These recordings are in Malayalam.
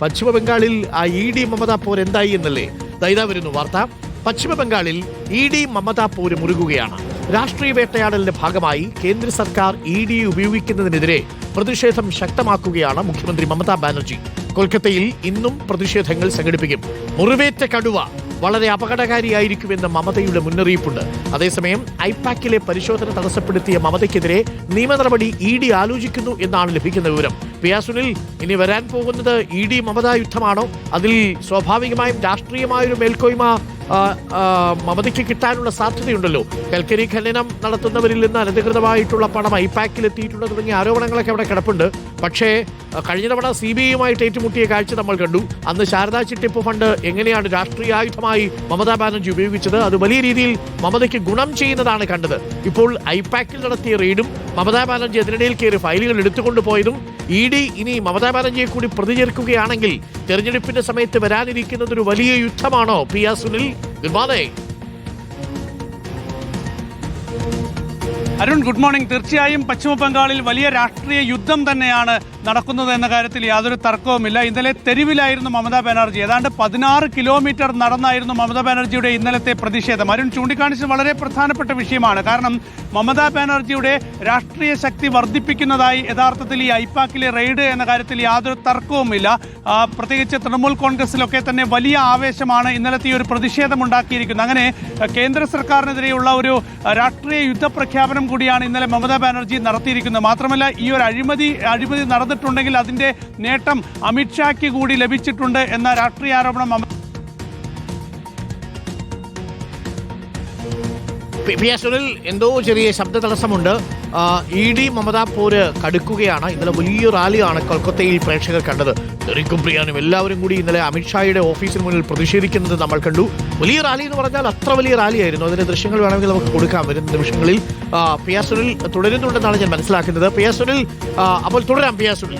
പശ്ചിമ ബംഗാളിൽ ആ ഇ ഡി മമതാ പോർ എന്തായി എന്നല്ലേ? ദൈതാ വരുന്നു വാർത്ത. പശ്ചിമ ബംഗാളിൽ ഇ ഡി മമതാ പോര് മുറുകുകയാണ്. രാഷ്ട്രീയ വേട്ടയാടലിന്റെ ഭാഗമായി കേന്ദ്ര സർക്കാർ ഇ ഡി ഉപയോഗിക്കുന്നതിനെതിരെ പ്രതിഷേധം ശക്തമാക്കുകയാണ് മുഖ്യമന്ത്രി മമതാ ബാനർജി. കൊൽക്കത്തയിൽ ഇന്നും പ്രതിഷേധങ്ങൾ സംഘടിപ്പിക്കും. മുറിവേറ്റ കടുവ. വളരെ അപകടകാരിയായിരിക്കുമെന്ന് മമതയുടെ മുന്നറിയിപ്പുണ്ട്. അതേസമയം ഐപാക്കിലെ പരിശോധന തടസ്സപ്പെടുത്തിയ മമതയ്ക്കെതിരെ നിയമ നടപടി ഇ ഡി ആലോചിക്കുന്നു എന്നാണ് ലഭിക്കുന്ന വിവരം. പിയാസുനിൽ ഇനി വരാൻ പോകുന്നത് ഇ ഡി മമതാ യുദ്ധമാണോ അതിൽ സ്വാഭാവികമായും രാഷ്ട്രീയമായൊരു മേൽക്കോയ്മ മമതയ്ക്ക് കിട്ടാനുള്ള സാധ്യതയുണ്ടല്ലോ. കൽക്കരി ഖനനം നടത്തുന്നവരിൽ നിന്ന് അനധികൃതമായിട്ടുള്ള പണം ഐപാക്കിൽ എത്തിയിട്ടുണ്ട് തുടങ്ങിയ ആരോപണങ്ങളൊക്കെ അവിടെ കിടപ്പുണ്ട്. പക്ഷേ കഴിഞ്ഞ തവണ സി ബി ഐയുമായിട്ട് ഏറ്റുമുട്ടിയ കാഴ്ച നമ്മൾ കണ്ടു. അന്ന് ശാരദാ ചിട്ടിപ്പ് ഫണ്ട് എങ്ങനെയാണ് രാഷ്ട്രീയായുധമായി മമതാ ബാനർജി ഉപയോഗിച്ചത്? അത് വലിയ രീതിയിൽ മമതയ്ക്ക് ഗുണം ചെയ്യുന്നതാണ് കണ്ടത്. ഇപ്പോൾ ഐപാക്കിൽ നടത്തിയ റെയ്ഡും മമതാ ബാനർജി അതിനിടയിൽ കയറി ഫയലുകൾ എടുത്തുകൊണ്ട് പോയതും ഇ ഡി ഇനി മമതാ ബാനർജിയെ കൂടി പ്രതി ചേർക്കുകയാണെങ്കിൽ തെരഞ്ഞെടുപ്പിന്റെ സമയത്ത് വരാനിരിക്കുന്നത് ഒരു വലിയ യുദ്ധമാണോ? P R Sunil Arun good morning. തീർച്ചയായും പശ്ചിമ ബംഗാളിൽ വലിയ രാഷ്ട്രീയ യുദ്ധം തന്നെയാണ് നടക്കുന്നത് എന്ന കാര്യത്തിൽ യാതൊരു തർക്കവുമില്ല. ഇന്നലെ തെരുവിലായിരുന്നു മമതാ ബാനർജി. ഏതാണ്ട് പതിനാറ് കിലോമീറ്റർ നടന്നായിരുന്നു മമതാ ബാനർജിയുടെ ഇന്നലത്തെ പ്രതിഷേധം. അരുൺ ചൂണ്ടിക്കാണിച്ചത് വളരെ പ്രധാനപ്പെട്ട വിഷയമാണ്. കാരണം മമതാ ബാനർജിയുടെ രാഷ്ട്രീയ ശക്തി വർദ്ധിപ്പിക്കുന്നതായി യഥാർത്ഥത്തിൽ ഈ ഐപാക്കിലെ റെയ്ഡ് എന്ന കാര്യത്തിൽ യാതൊരു തർക്കവുമില്ല. പ്രത്യേകിച്ച് തൃണമൂൽ കോൺഗ്രസിലൊക്കെ തന്നെ വലിയ ആവേശമാണ് ഇന്നലത്തെ ഈ ഒരു പ്രതിഷേധം ഉണ്ടാക്കിയിരിക്കുന്നത്. അങ്ങനെ കേന്ദ്ര സർക്കാരിനെതിരെയുള്ള ഒരു രാഷ്ട്രീയ രാഷ്ട്രീയ യുദ്ധപ്രഖ്യാപനം കൂടിയാണ് ഇന്നലെ മമതാ ബാനർജി നടത്തിയിരിക്കുന്നത്. മാത്രമല്ല ഈ ഒരു അഴിമതി അഴിമതി നടന്നിട്ടുണ്ടെങ്കിൽ അതിന്റെ നേട്ടം അമിത്ഷായ്ക്ക് കൂടി ലഭിച്ചിട്ടുണ്ട് എന്ന രാഷ്ട്രീയ ആരോപണം പി- പി എസ് സുനിൽ എന്തോ ചെറിയ ശബ്ദ തടസ്സമുണ്ട്. ഇ ഡി മമതാ പോര് കടുക്കുകയാണ്. ഇന്നലെ വലിയ റാലിയാണ് കൊൽക്കത്തയിൽ പ്രേക്ഷകർ കണ്ടത്. തെറിക്കും പ്രിയാനും എല്ലാവരും കൂടി ഇന്നലെ അമിത്ഷായുടെ ഓഫീസിന് മുന്നിൽ പ്രതിഷേധിക്കുന്നത് നമ്മൾ കണ്ടു. വലിയ റാലി എന്ന് പറഞ്ഞാൽ അത്ര വലിയ റാലിയായിരുന്നു. അതിന്റെ ദൃശ്യങ്ങൾ വേണമെങ്കിൽ നമുക്ക് കൊടുക്കാം. വരുന്ന നിമിഷങ്ങളിൽ പി എസ് സുനിൽ തുടരുന്നുണ്ടെന്നാണ് ഞാൻ മനസ്സിലാക്കുന്നത്. പി സുനിൽ അപ്പോൾ തുടരാം P Sunil.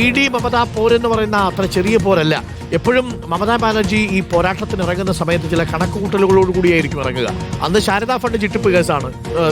E D Mamata പോരെന്ന് പറയുന്ന അത്ര ചെറിയ പോരല്ല. എപ്പോഴും മമതാ ബാനർജി ഈ പോരാട്ടത്തിന് ഇറങ്ങുന്ന സമയത്ത് ചില കണക്കുകൂട്ടലുകളോട് കൂടിയായിരിക്കും ഇറങ്ങുക. അന്ന് ശാരദാ ഫണ്ട് ചിട്ടിപ്പ് കേസാണ്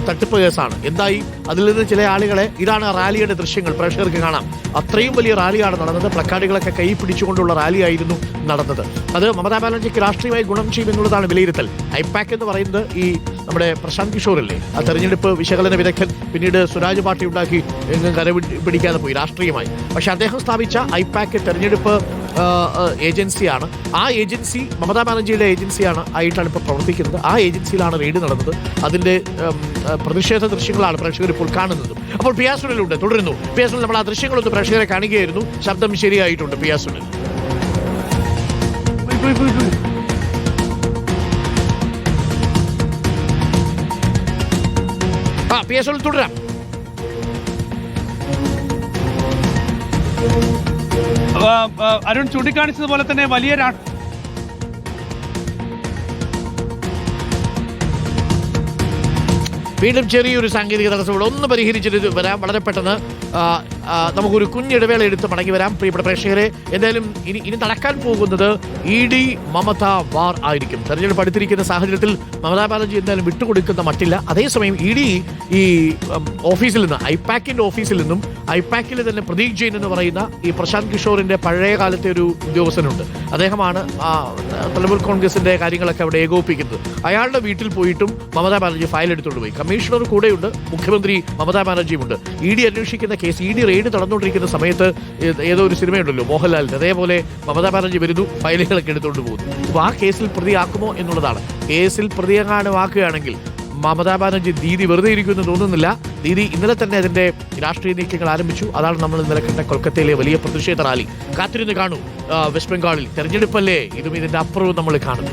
തട്ടിപ്പ് കേസാണ്. എന്തായി? അതിൽ നിന്ന് ചില ആളുകളെ ഇതാണ് റാലിയുടെ ദൃശ്യങ്ങൾ പ്രേക്ഷകർക്ക് കാണാം. അത്രയും വലിയ റാലിയാണ് നടന്നത്. പ്ലക്കാർഡുകളൊക്കെ കൈ പിടിച്ചുകൊണ്ടുള്ള റാലിയായിരുന്നു നടന്നത്. അത് മമതാ ബാനർജിക്ക് രാഷ്ട്രീയമായി ഗുണം ചെയ്യുമെന്നുള്ളതാണ് വിലയിരുത്തൽ. ഐപാക്ക് എന്ന് പറയുന്നത് ഈ നമ്മുടെ പ്രശാന്ത് കിഷോറല്ലേ? ആ തെരഞ്ഞെടുപ്പ് വിശകലന വിദഗ്ധൻ പിന്നീട് സ്വരാജ് പാർട്ടി ഉണ്ടാക്കി എങ്ങും കര പിടി- പിടിക്കാതെ പോയി രാഷ്ട്രീയമായി. പക്ഷെ അദ്ദേഹം സ്ഥാപിച്ച ഐപാക്ക് തെരഞ്ഞെടുപ്പ് ഏജൻസിയാണ്. ആ ഏജൻസി മമതാ ബാനർജിയുടെ ഏജൻസിയാണ് ആയിട്ടാണ് ഇപ്പോൾ പ്രവർത്തിക്കുന്നത്. ആ ഏജൻസിയിലാണ് റെയ്ഡ് നടന്നത്. അതിന്റെ പ്രതിഷേധ ദൃശ്യങ്ങളാണ് പ്രേക്ഷകർ ഇപ്പോൾ കാണുന്നത്. അപ്പോൾ പിയാസുനിലുണ്ട് തുടരുന്നു. പിയാസുനിൽ നമ്മൾ ആ ദൃശ്യങ്ങളൊന്ന് പ്രേക്ഷകരെ കാണുകയായിരുന്നു. ശബ്ദം ശരിയായിട്ടുണ്ട് പിയാസുനിൽ. ആ പിയാസുനിൽ തുടരാം. ആ, ആ, അരുൺ ചൂണ്ടിക്കാണിച്ചതുപോലെ തന്നെ വലിയ വീണ്ടും ചെറിയൊരു സാങ്കേതിക തടസ്സമുള്ള ഒന്ന് പരിഹരിച്ചിട്ട് വരാം. വളരെ പെട്ടെന്ന് നമുക്കൊരു കുഞ്ഞിടവേള എടുത്ത് മടങ്ങി വരാം. പ്രിയപ്പെട്ട പ്രേക്ഷകരെ എന്തായാലും ഇനി ഇനി നടക്കാൻ പോകുന്നത് ഇ ഡി മമത വാർ ആയിരിക്കും. തെരഞ്ഞെടുപ്പ് അടുത്തിരിക്കുന്ന സാഹചര്യത്തിൽ മമതാ ബാനർജി എന്തായാലും വിട്ടുകൊടുക്കുന്ന മട്ടില്ല. അതേസമയം ഇ ഡി ഈ ഓഫീസിൽ നിന്ന് ഐപാക്കിന്റെ ഓഫീസിൽ നിന്നും ഐപാക്കിൽ തന്നെ പ്രതീക് ജെയിൻ എന്ന് പറയുന്ന ഈ പ്രശാന്ത് കിഷോറിന്റെ പഴയ കാലത്തെ ഒരു ഉദ്യോഗസ്ഥനുണ്ട്. അദ്ദേഹമാണ് തൃണമൂൽ കോൺഗ്രസിന്റെ കാര്യങ്ങളൊക്കെ അവിടെ ഏകോപിപ്പിക്കുന്നത്. അയാളുടെ വീട്ടിൽ പോയിട്ടും മമതാ ബാനർജി ഫയൽ എടുത്തുകൊണ്ട് പോയി. കമ്മീഷണർ കൂടെയുണ്ട് മുഖ്യമന്ത്രി മമതാ ബാനർജിയുമുണ്ട്. ഇ ഡി അന്വേഷിക്കുന്ന കേസ് ഇ ഡി റെയ്ഡ് നടന്നുകൊണ്ടിരിക്കുന്ന സമയത്ത് ഏതോ ഒരു സിനിമയുണ്ടല്ലോ മോഹൻലാലിന്റെ. അതേപോലെ മമതാ ബാനർജി വരുന്നു ഫയലുകളൊക്കെ എടുത്തുകൊണ്ട് പോകുന്നു. അപ്പോൾ ആ കേസിൽ പ്രതിയാക്കുമോ എന്നുള്ളതാണ്. കേസിൽ പ്രതിയെങ്ങാനുമാക്കുകയാണെങ്കിൽ മമതാ ബാനർജി ദീദി വെറുതെ ഇരിക്കുമെന്ന് തോന്നുന്നില്ല. ദീദി ഇന്നലെ തന്നെ അതിന്റെ രാഷ്ട്രീയ നീക്കങ്ങൾ ആരംഭിച്ചു. അതാണ് നമ്മൾ ഇന്നലെ കണ്ട കൊൽക്കത്തയിലെ വലിയ പ്രതിഷേധ റാലി. കാത്തിരുന്ന് കാണൂ. വെസ്റ്റ് ബംഗാളിൽ തെരഞ്ഞെടുപ്പല്ലേ? ഇതും ഇതിന്റെ അപ്പുറവും നമ്മൾ കാണും.